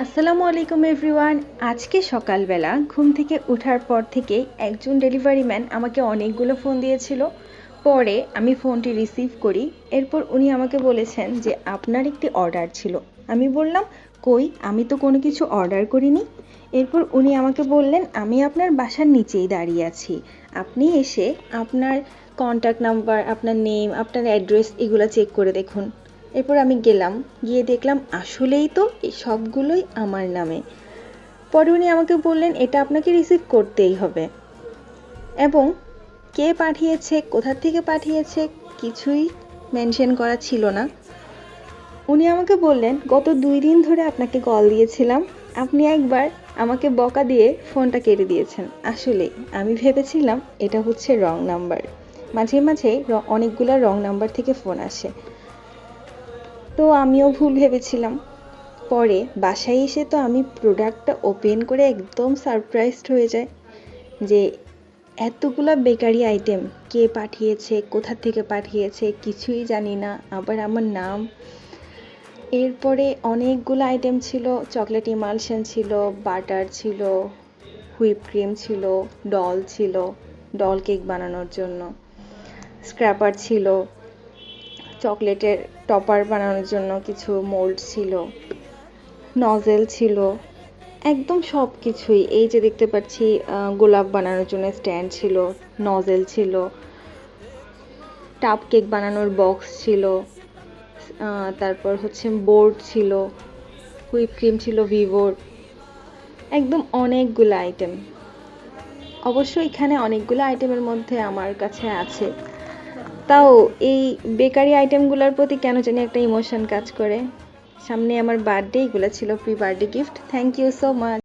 আসসালামু আলাইকুম এভরিওয়ান। আজকে সকালবেলা ঘুম থেকে ওঠার পর থেকে একজন ডেলিভারি ম্যান আমাকে অনেকগুলো ফোন দিয়েছিল। পরে আমি ফোনটি রিসিভ করি। এরপর উনি আমাকে বলেছেন যে, আপনার একটি অর্ডার ছিল। আমি বললাম, কই? আমি তো কোনো কিছু অর্ডার করিনি। এরপর উনি আমাকে বললেন, আমি আপনার বাসার নিচেই দাঁড়িয়ে আছি। আপনি এসে আপনার কন্ট্যাক্ট নাম্বার আপনার নেম আপনার অ্যাড্রেস এগুলো চেক করে দেখুন। এরপর আমি গেলাম, গিয়ে দেখলাম আসলেই তো এই সবগুলোই আমার নামে। পরে উনি আমাকে বললেন, এটা আপনাকে রিসিভ করতেই হবে। এবং কে পাঠিয়েছে, কোথা থেকে পাঠিয়েছে কিছুই মেনশন করা ছিল না। উনি আমাকে বললেন, গত দুই দিন ধরে আপনাকে কল দিয়েছিলাম। আপনি একবার আমাকে বকা দিয়ে ফোনটা কেটে দিয়েছেন। আসলে আমি ভেবেছিলাম এটা হচ্ছে রং নাম্বার মাঝে মাঝে অনেকগুলো রং নাম্বার থেকে ফোন আসে। তো আমিও ভুল ভেবেছিলাম। পরে বাসায় এসে তো আমি প্রোডাক্টটা ওপেন করে একদম সারপ্রাইজড হয়ে যায় যে এতগুলা বেকারি আইটেম কে পাঠিয়েছে, কোথা থেকে পাঠিয়েছে, কিছুই জানি না, আবার আমার নাম। এরপরে অনেকগুলো আইটেম ছিল চকলেট ইমালশন ছিল বাটার ছিল হুইপ ক্রিম ছিল ডল ছিল ডল কেক বানানোর জন্য স্ক্র্যাপার ছিল চকলেটের টপার বানানোর জন্য কিছু মোল্ড ছিল, নজেল ছিল, একদম সব কিছুই এই যে দেখতে পাচ্ছি গোলাপ বানানোর জন্য স্ট্যান্ড ছিল, নজেল ছিল টাপ কেক বানানোর বক্স ছিল তারপর হচ্ছে বোর্ড ছিল, হুইপ ক্রিম ছিল ভিভোর একদম অনেকগুলো আইটেম অবশ্য এখানে অনেকগুলো আইটেমের মধ্যে আমার কাছে আছে। তাও এই বেকারি আইটেমগুলোর প্রতি কেন জানি একটা ইমোশন কাজ করে। সামনে আমার বার্থডে এগুলো ছিল pre birthday gift thank you so much